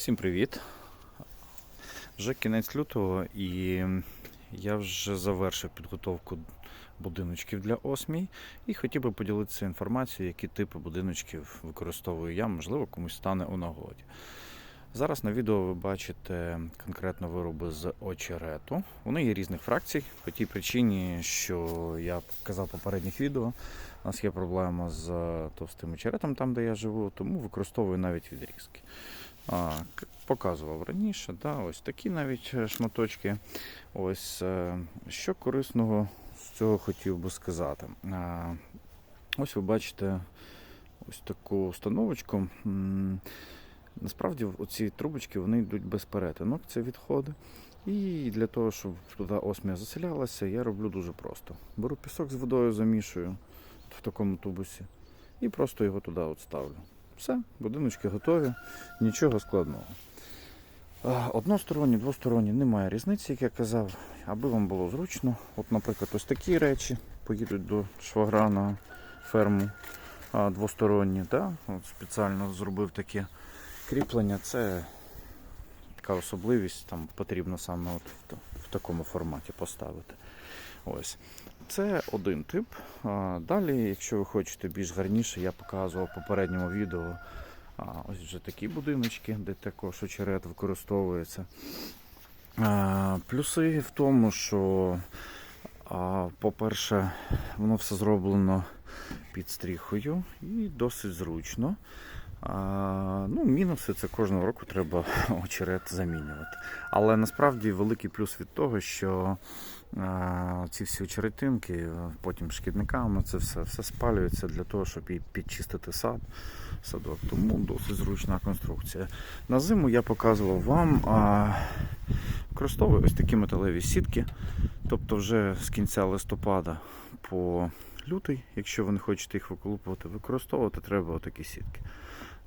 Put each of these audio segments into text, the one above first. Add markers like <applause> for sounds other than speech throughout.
Всім привіт! Вже кінець лютого і я вже завершив підготовку будиночків для осмій і хотів би поділитися інформацією, які типи будиночків використовую я, можливо, комусь стане у нагоді. Зараз на відео ви бачите конкретно вироби з очерету. Вони є різних фракцій, по тій причині, що я казав в попередніх відео. У нас є проблема з товстим очеретом, там де я живу, тому використовую навіть відрізки. А, показував раніше, да, ось такі навіть е, шматочки. Ось е, що корисного з цього хотів би сказати. А, ось ви бачите ось таку установочку. Насправді оці трубочки вони йдуть без перетинок, це відходи. І для того, щоб туди осмія заселялася, я роблю дуже просто. Беру пісок з водою, замішую в такому тубусі і просто його туди от ставлю. Все, будиночки готові, нічого складного. Односторонні, двосторонні, немає різниці, як я казав, аби вам було зручно. От, наприклад, ось такі речі поїдуть до швагра на ферму двосторонні. Да? От спеціально зробив таке кріплення. Це така особливість, там потрібно саме от в, такому форматі поставити. Ось. Це один тип. Далі, якщо ви хочете більш гарніше, я показував в попередньому відео ось вже такі будиночки, де також очерет використовується. Плюси в тому, що, по-перше, воно все зроблено під стріхою і досить зручно. Ну, мінуси це кожного року треба <laughs> очерет замінювати. Але насправді великий плюс від того, що ці всі очеретинки, потім шкідниками, це все, все спалюється для того, щоб і підчистити сад, садок. Тому досить зручна конструкція. На зиму я показував вам, а, використовую ось такі металеві сітки. Тобто вже з кінця листопада по лютий, якщо ви не хочете їх виколупувати, використовувати треба отакі сітки.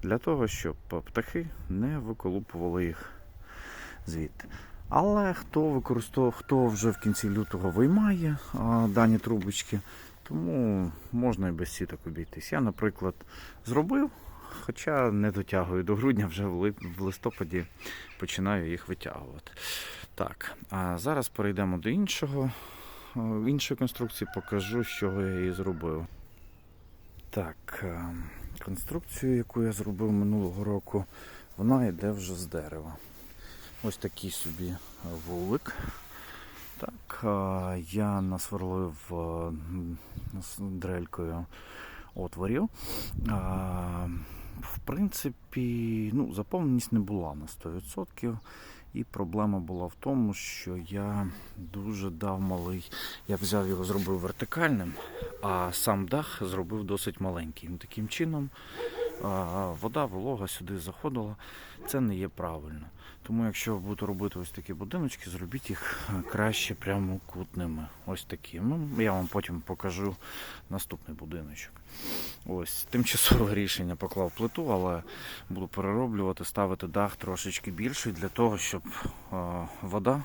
Для того, щоб птахи не виколупували їх звідти. Але хто використовує, хто вже в кінці лютого виймає а, дані трубочки, тому можна і без сіток обійтись. Я, наприклад, зробив, хоча не дотягую до грудня, вже в листопаді починаю їх витягувати. Так, а зараз перейдемо до іншого. Іншої конструкції покажу, чого я її зробив. Так, е, конструкцію, яку я зробив минулого року, вона йде вже з дерева. Ось такий собі вулик. Так, я насверлив дрелькою отворів. В принципі, ну, заповненість не була на 100%. І проблема була в тому, що я дуже дав малий. Я взяв його, зробив вертикальним, а сам дах зробив досить маленький. Ну, Таким чином вода, волога сюди заходила. Це не є правильно. Тому якщо ви будете робити ось такі будиночки, зробіть їх краще прямокутними. Ось такі. Ну, я вам потім покажу наступний будиночок. Ось тимчасове рішення поклав плиту, але буду перероблювати, ставити дах трошечки більший для того, щоб вода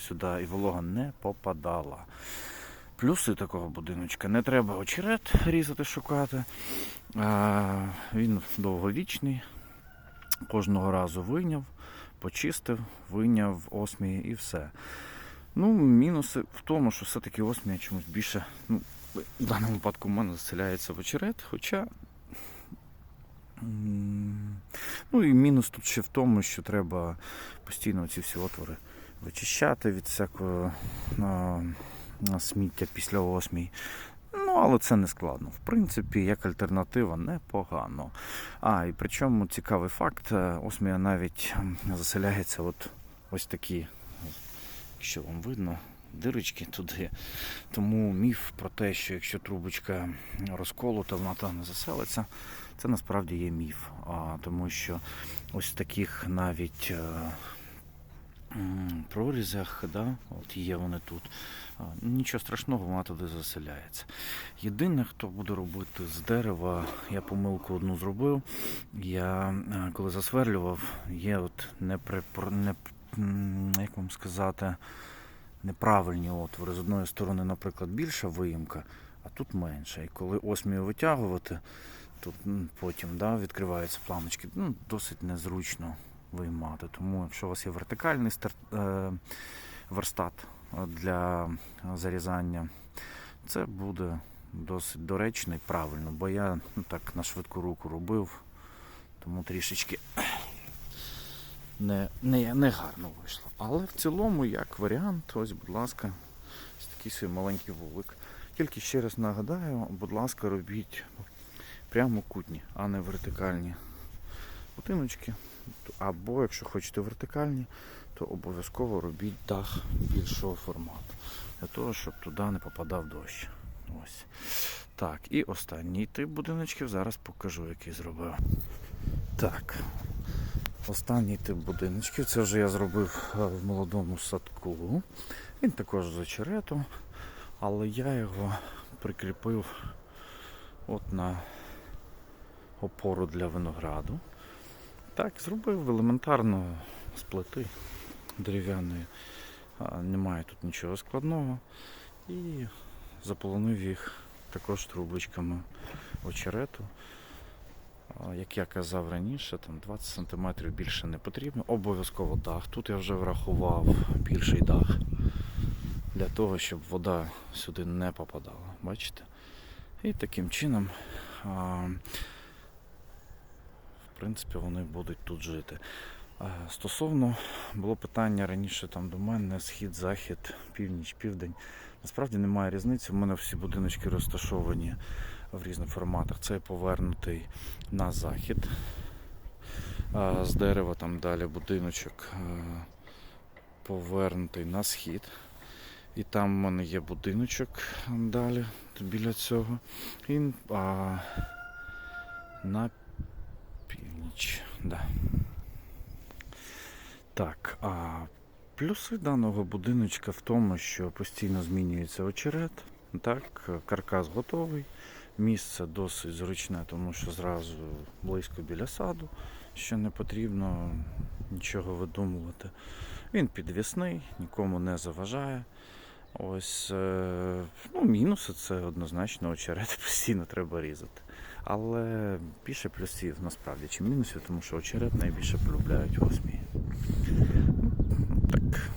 сюди і волога не попадала. Плюси такого будиночка не треба очерет різати, шукати. Е, він довговічний. Кожного разу вийняв, почистив, вийняв осмії і все. Ну, мінуси в тому, що все-таки осмія чомусь більше, ну, в даному випадку в мене заселяється в очерет, хоча. Ну і мінус тут ще в тому, що треба постійно ці всі отвори вичищати від всякого сміття після осмій. Ну, але це не складно. В принципі, як альтернатива, непогано. А, і причому цікавий факт, е, осмія навіть заселяється от ось такі, якщо вам видно, дирочки туди. Тому міф про те, що якщо трубочка розколота, вона там не заселиться, це насправді є міф. А, тому що ось таких навіть е, прорізях, да, от є вони тут. Нічого страшного, вона туди заселяється. Єдине, хто буде робити з дерева, я помилку одну зробив. Я е, коли засверлював, є от неприпро... не... як вам сказати, неправильні отвори. З одної сторони, наприклад, більша виїмка, а тут менша. І коли осмію витягувати, тут потім да, відкриваються планочки, ну, досить незручно виймати. Тому, якщо у вас є вертикальний е, верстат е, для зарізання, це буде досить доречно і правильно, бо я ну, так на швидку руку робив, тому трішечки не, не, не гарно вийшло. Але в цілому, як варіант, ось, будь ласка, ось такий свій маленький вулик. Тільки ще раз нагадаю, будь ласка, робіть прямокутні, а не вертикальні будиночки. Або якщо хочете вертикальні, то обов'язково робіть дах більшого формату. Для того, щоб туди не попадав дощ. Ось. Так, і останній тип будиночків зараз покажу, який зробив. Так. Останній тип будиночків. Це вже я зробив е, в молодому садку. Він також з очерету, але я його прикріпив от на опору для винограду. Так, зробив елементарно з плити дерев'яної. Немає тут нічого складного. І заполонив їх також трубочками очерету. Як я казав раніше, там 20 см більше не потрібно. Обов'язково дах. Тут я вже врахував більший дах для того, щоб вода сюди не попадала. Бачите? І таким чином, принципі, вони будуть тут жити. Стосовно було питання раніше там до мене схід, захід, північ, південь. Насправді немає різниці. У мене всі будиночки розташовані в різних форматах. Це повернутий на захід. З дерева там далі будиночок повернутий на схід. І там в мене є будиночок далі біля цього. І а, на північ. Да. Так, а плюси даного будиночка в тому, що постійно змінюється очерет. Так, каркас готовий. Місце досить зручне, тому що зразу близько біля саду, що не потрібно нічого видумувати. Він підвісний, нікому не заважає. Ось е, ну, мінуси це однозначно очерет <laughs> постійно треба різати. Але більше плюсів насправді, чим мінусів, тому що очерет найбільше полюбляють в осмії. Ну, Так,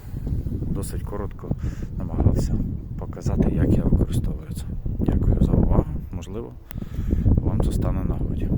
досить коротко намагався показати, як я використовую це. Дякую за увагу. Можливо, вам це стане нагоді.